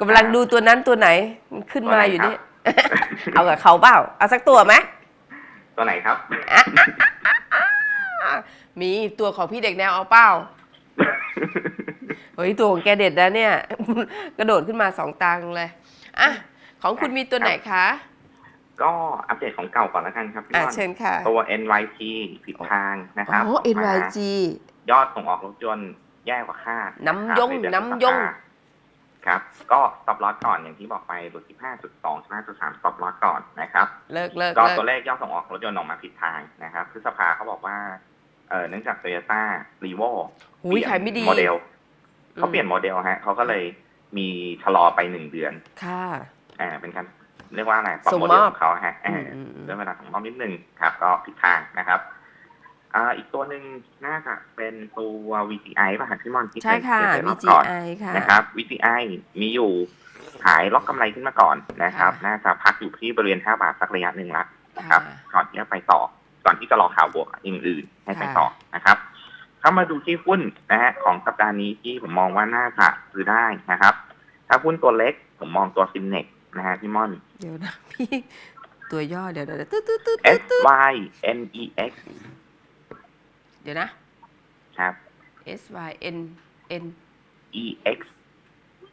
กำลังดูตัวนั้นตัวไหนมันขึ้นมาอยู่นี่ตัวไหนครับเอากับเขาเปล่าเอาสักตัวไหมตัวไหนครับ มีตัวของพี่เด็กแนวเอาเปล่าเฮ้ยตัวของแกเด็ดนะเนี่ย กระโดดขึ้นมาสองตังค์เลยอะของคุณมีตัวไหนคะ ก็อัปเดตของเก่าก่อนแล้วกันครับพี่อะม่อนเชิญค่ะ ตัว NYT ผิดทางนะครับอ๋อออกมา NYG ยอดส่งออกรถยนต์แย่กว่าคาดน้ำยงะครับใเดือน้ำยง พฤษภา ครับ ก็สต็อปลอสก่อนอย่างที่บอกไปหลุด 15.2 15.3สต็อปลอสก่อนนะครับเลิกเลิกก็เลิกตัวเลขยอดส่งออกรถยนต์ออกมาผิดทางนะครับพฤษภาเขาบอกว่าเออเนื่องจากโตโยต้ารีโวหุยขายไม่ดีโมเดลเขาอืมเปลี่ยนโมเดลฮะเขาก็เลยมีชะลอไปหนึ่งเดือน ค่ะอ่าเป็นการเรียกว่าอะไรปรับส่งโมมเดลอบของเขาฮะอ่าอืมอืมเรื่องเวลาส่งมอบนิดนึงครับ ก็ผิดทางนะครับ อ่าอีกตัวหนึ่งน่าจะเป็นตัว VTI ป่ะฮะพี่มอนที่ใช่ค่ะเห็นในรอบก่อน VGI ค่ะ นะครับ VTI มีอยู่ขายล็อกกำไรขึ้นมาก่อนนะครับ ค่ะ น่าจะพักอยู่ที่บริเวณ 5 บาทสักระยะหนึ่งละ นะครับค่ะก่อนที่จะไปต่อ ก่อนที่จะรอข่าวบวกอื่นๆให้ไปค่ะต่อนะครับ เข้ามาดูที่หุ้นนะฮะของสัปดาห์นี้ที่ผมมองว่าน่าจะซื้อได้นะครับ ถ้าหุ้นตัวเล็กผมมองตัวซินเน็กนะฮะพี่ม่อน เดี๋ยวนะพี่ ตัวย่อเดี๋ยวเดี๋ยวเดี๋ยวตึ๊ดตึ๊ดตึ๊ดตึ๊ S ดตึ๊ด Y N E X เดี๋ยวนะ ครับ S Y N N E X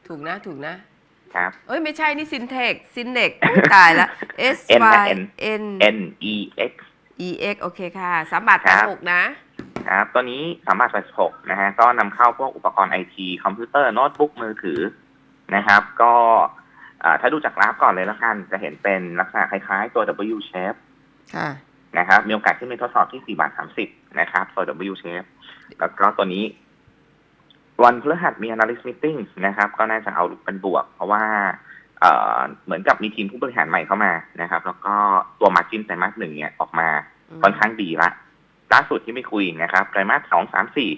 ถูกนะ ถูกนะ ครับ เอ้ย ไม่ใช่ นี่ซินเทคซินเน็กตายละ S N นะ Y N N N E X E X โอเคค่ะ สามบาทครัแปดบหกนะ ครับตัวนี้สามารถ86นะฮะ ก็นำเข้าพวกอุปกรณ์ไอทีคอมพิวเตอร์โน้ตบุ๊กมือถือนะครับ ก็อ่าถ้าดูจากกราฟก่อนเลยแล้วกัน จะเห็นเป็นลักษณะคล้ายๆตัว W shape ค่ะ นะครับ มีโอกาสขึ้นไปทดสอบที่4บาท30นะครับตัว W shape แล้วก็ตัวนี้ วันพฤหัสมี analyst meeting นะครับ ก็น่าจะเอาเป็นบวก เพราะว่าเอ่อเหมือนกับมีทีมผู้บริหารใหม่เข้ามานะครับ แล้วก็ตัว margin ไตรมาสหนึ่งเนี่ยออกมาค่อนข้างดีละล่าสุดที่ไม่คุยนะครับไตรมาสสองสามสี่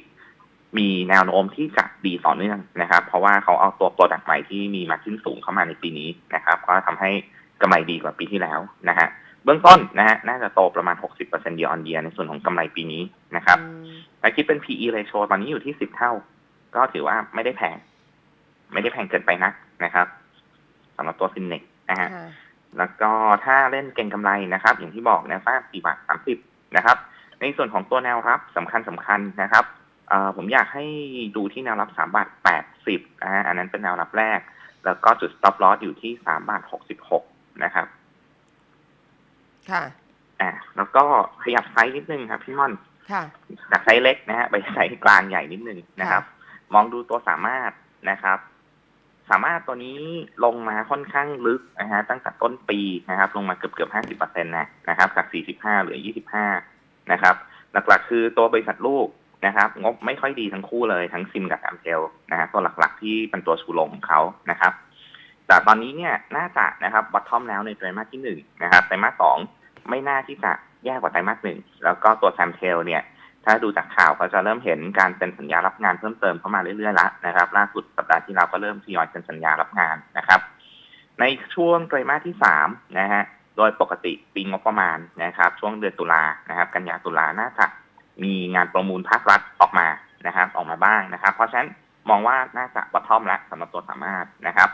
มีแนวโน้มที่จะดีต่อเนื่องนะครับ เพราะว่าเขาเอาตัวโปรดักต์ใหม่ที่มีมาขึ้นสูงเข้ามาในปีนี้นะครับ ก็ทำให้กำไรดีกว่าปีที่แล้วนะฮะ เบื้องต้นนะฮะน่าจะโตประมาณ 60% year on year ในส่วนของกำไรปีนี้นะครับอืมถ้าคิดเป็น PE ratio ตอนนี้อยู่ที่ 10 เท่า ก็ถือว่าไม่ได้แพง ไม่ได้แพงเกินไปนักนะครับสำหรับตัวซินเน็กนะฮะค่ะแล้วก็ถ้าเล่นเก่งกำไรนะครับ อย่างที่บอกแนวต้าน4บาท30 นะครับ ในส่วนของตัวแนวรับสำคัญสำคัญนะครับเอ่อผมอยากให้ดูที่แนวรับ3บาท80นะฮะอันนั้นเป็นแนวรับแรก แล้วก็จุด stop loss อยู่ที่3บาท66นะครับ ค่ะ อ่า แล้วก็ขยับไซส์นิดนึงครับพี่ม่อน ค่ะ จากไซส์เล็กนะฮะไปไซส์กลางใหญ่นิดนึงนะครับ มองดูตัวสามารถนะครับ สามารถตัวนี้ลงมาค่อนข้างลึกนะฮะตั้งแต่ต้นปีนะครับ ลงมาเกือบเกือบห้าสิบเปอร์เซ็นต์นะนะครับ จากสี่สิบห้าเหลือยี่สิบห้านะครับ หลักๆ คือตัวบริษัทลูกนะครับ งบไม่ค่อยดีทั้งคู่เลยทั้งซิมกับแอมเทลนะฮะตัวหลักๆที่เป็นตัวชูโรงของเขานะครับ แต่ตอนนี้เนี่ยน่าจะนะครับบัตทอมแล้วในไตรมาสที่หนึ่งนะครับไตรมาสสองไม่น่าที่จะแย่กว่าไตรมาสหนึ่งแล้วก็ตัวแซมเทลเนี่ย ถ้าดูจากข่าวก็จะเริ่มเห็นการเซ็นสัญญารับงานเพิ่มเติมเข้ามาเรื่อยๆแล้วนะครับ ล่าสุดสัปดาห์ที่เราก็เริ่มทยอยเซ็นสัญญารับงานนะครับ ในช่วงไตรมาสที่สามนะฮะโดยปกติปีงบประมาณนะครับ ช่วงเดือนตุลานะครับ กันยาตุลาน่าจะมีงานประมูลภาครัฐออกมานะครับ ออกมาบ้างนะครับ เพราะฉะนั้นมองว่าน่าจะบัตทอมแล้วสำหรับตัวสามารถนะครับ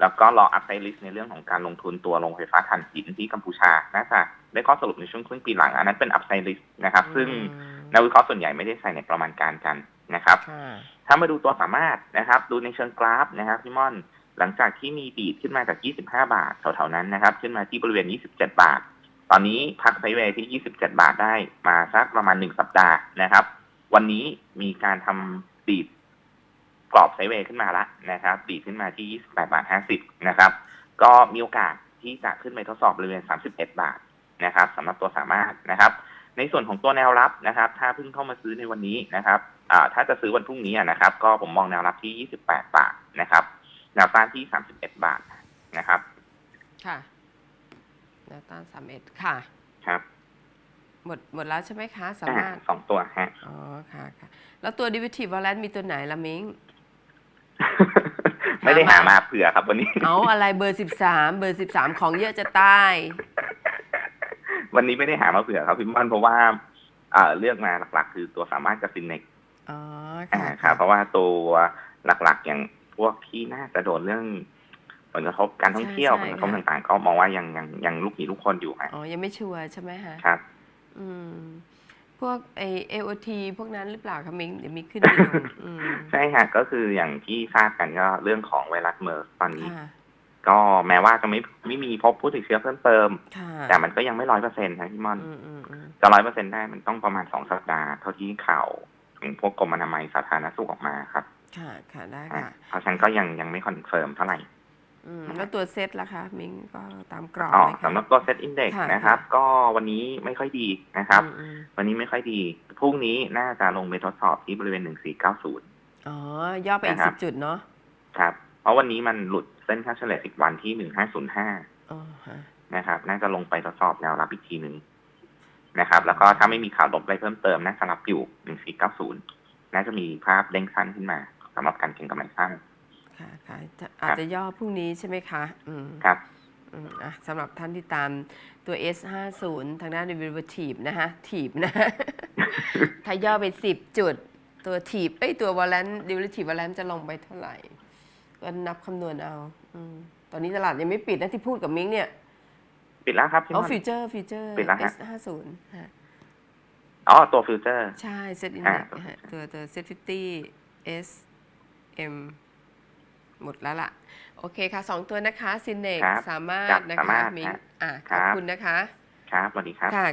แล้วก็รออัพไซลิสในเรื่องของการลงทุนตัวโรงไฟฟ้าถ่านหินที่กัมพูชา น่าจะได้ข้อสรุปในช่วงครึ่งปีหลัง อันนั้นเป็นอัพไซลิสนะครับ ซึ่งอืมนักวิเคราะห์ส่วนใหญ่ไม่ได้ใส่ในประมาณการกันนะครับค่ะถ้ามาดูตัวสามารถนะครับ ดูในเชิงกราฟนะครับพี่ม่อน หลังจากที่มีดีดขึ้นมาจาก 25 บาทแถวๆนั้นนะครับ ขึ้นมาที่บริเวณ 27 บาท ตอนนี้พักไซด์เวย์ที่ 27 บาทได้มาสักประมาณ 1 สัปดาห์นะครับ วันนี้มีการทำดีดก รอบไซด์เวย์ขึ้นมาละนะครับดีดขึ้นมาที่ 28 บาท 50 นะครับ ก็มีโอกาสที่จะขึ้นไปทดสอบบริเวณ 31 บาทนะครับสำหรับตัวสามารถนะครับ ในส่วนของตัวแนวรับนะครับ ถ้าเพิ่งเข้ามาซื้อในวันนี้นะครับอ่าถ้าจะซื้อวันพรุ่งนี้อะนะครับ ก็ผมมองแนวรับที่ 28 บาทนะครับ แนวต้านที่ 31 บาทนะครับ ค่ะแนวต้านสามเอ็ดค่ะ ครับหมดหมดแล้วใช่ไหมคะสาอ่ามารถสองตัวฮะอ๋อค่ะค่ะ แล้วตัวดิวิทีวอลเลนมีตัวไหนละมิง ไม่ได้หามาเผื่อครับวันนี้ เอาอะไรเบอร์สิบสามเบอร์สิบสามของเยอะจะตาย วันนี้ไม่ได้หามาเผื่อครับพี่ม่อนเพราะว่าอ่าเลือกมาหลักๆ คือตัวสามารถกับซินเน็กอ๋ออ่าค่ะครับเพราะว่าตัวหลักๆอย่างพวกที่น่าจะโดนเรื่องผลกระทบการท่องเที่ยวใช่ผใช่ลกระทบค่ะต่างๆ ก็มองว่ายังยังยังลูกหมีลูกคนอยู่ฮะอ๋อยังไม่ชัวร์ใช่ไหมฮะครับ อืม พวกไอเอโอทีพวกนั้นหรือเปล่าคะมิงเดี๋ยวมีขึ้นมีลงอืมใช่ฮะก็คืออย่างที่ทราบกันก็เรื่องของไวรัสเมอร์สตอนนี้ ค่ะก็แม้ว่าจะไม่ไม่มีพบผู้ติดเชื้อเพิ่มเติม ค่ะแต่มันก็ยังไม่ร้อยเปอร์เซ็นต์นะพี่มอนอืมอืมอืมจะร้อยเปอร์เซ็นต์ได้มันต้องประมาณสองสัปดาห์เท่าที่ข่าวของพวกกรมอนามัยสาธารณสุขออกมาครับค่ะค่ะได้อะค่ะ เพราะฉะนั้นก็ยังยังไม่คอนเฟิร์มเท่าไหร่ อืมแล้วตัวเซตล่ะคะมิงก็ตามกรอบอ๋อไหมคะสำหรับตัวเซตอินเด็กค่ะนะครับค่ะก็วันนี้ไม่ค่อยดีนะครับอืมอืมวันนี้ไม่ค่อยดีพรุ่งนี้น่าจะลงไปทดสอบที่บริเวณ1490อ๋อย่อไปอีกนะครัสิบบจุดเนาะครับ เพราะวันนี้มันหลุดเส้นค่าเฉลี่ย10วันที่1505อ๋อฮะนะครับ น่าจะลงไปทดสอบแนวรับอีกทีหนึ่งนะครับ แล้วก็ถ้าไม่มีข่าวลบอะไรเพิ่มเติมน่าจะรับอยู่1490น่าจะมีภาพเด้งสั้นขึ้นมาสำหรับการเก็งกำไรสั้น ค่ะค่ะจะอาจจะย่อพรุ่งนี้ใช่ไหมคะอืมครับอืมอะสำหรับท่านที่ตามตัว S50 ทางด้าน derivative นะฮะถีบนะ ถ้าย่อไป 10 จุด ตัวถีบไอ้ยตัว valence derivative valence จะลงไปเท่าไหร่ ก็นับคำนวณเอาอมตอนนี้ตลาดยังไม่ปิดนะที่พูดกับมิ้งเนี่ยปิดแล้วครับพี่เอามอน ฟิวเจอร์ฟิวเจอร์ ปิดแล้วฮะ S50 ฮะ อ๋อตัวฟิวเจอร์ ใช่ Set อ่า Index ฮะตัว ตัว Set 50 S M หมดแล้วล่ะ โอเคค่ะสองตัวนะคะ Synex ครับสามารถครับนะสาคะมารถมิ้งฮะอะคขรัอบบคุณนะคะ ครับสวัสดีครับ ค่ะ